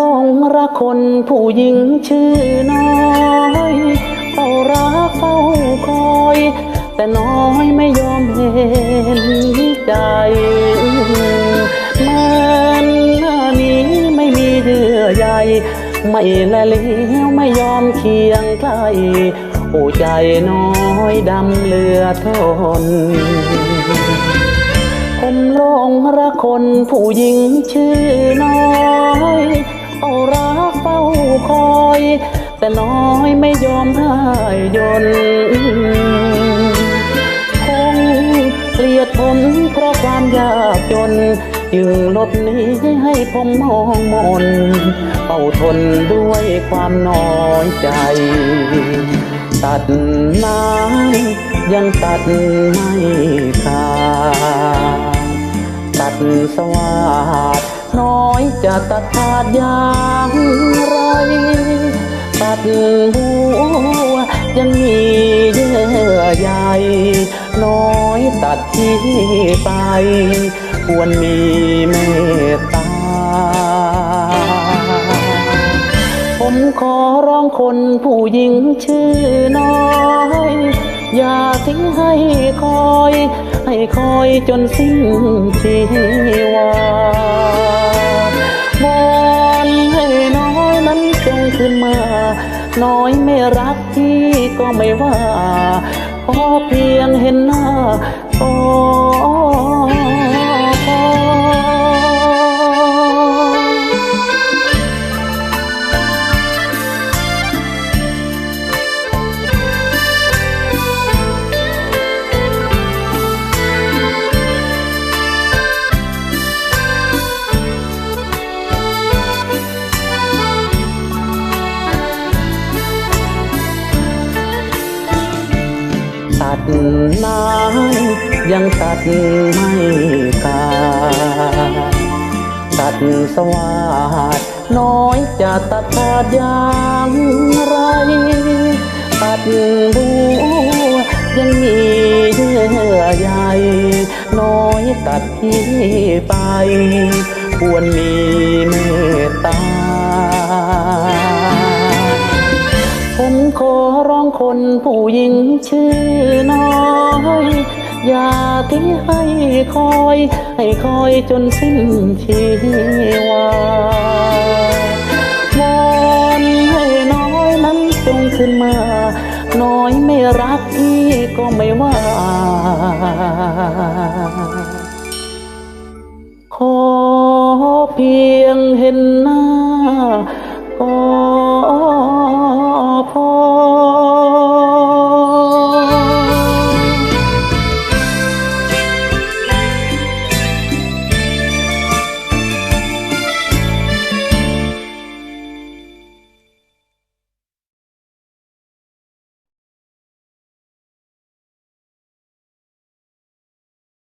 ลงระคนผู้หญิงชื่อน้อยเฝ้ารักเฝ้าคอย แต่น้อยไม่ยอมเห็นใจมันหน้านี้ไม่มีเยื่อใยไม่ละเลี้ยวไม่ยอมเคียงใกล้โอ้ใจน้อยดำเลือทนผมลงรักคนผู้หญิงชื่อน้อย เอารักเฝ้าคอย แต่น้อยไม่ยอมให้ยนคงเกลียดผมเพราะความยากจนจึงลบหนี้ให้ผมมองมนเฝ้าทนด้วยความน้อยใจ ตัดไม้ยังตัดไม่ขาดตัดสวัสด จะตัดขาดอย่างไร ตัดบัวยังมีเยื่อใยน้อยตัดที่ไป ควรมีเมตตา ผมขอร้องคนผู้หญิงชื่อน้อยอย่าทิ้งให้คอย ให้คอยจนสิ้นชีวา รักพี่ก็ไม่ว่า ขอเพียงเห็นหน้าก็ ตัดไม้ยังตัดไม่ขาดตัดสวัสดน้อยจะตัดขาดอย่างไร ตัดบัวยังมีเยื่อใยน้อยตัดที่ไป ควรมีเมตตา คนผู้หญิงชื่อน้อย อย่าที่ให้คอย ให้คอยจนสิ้นชีวาวอนให้น้อยนั้นจงขึ้นมา น้อยไม่รักพี่ก็ไม่ว่า ขอเพียงเห็นหน้า ก็พอ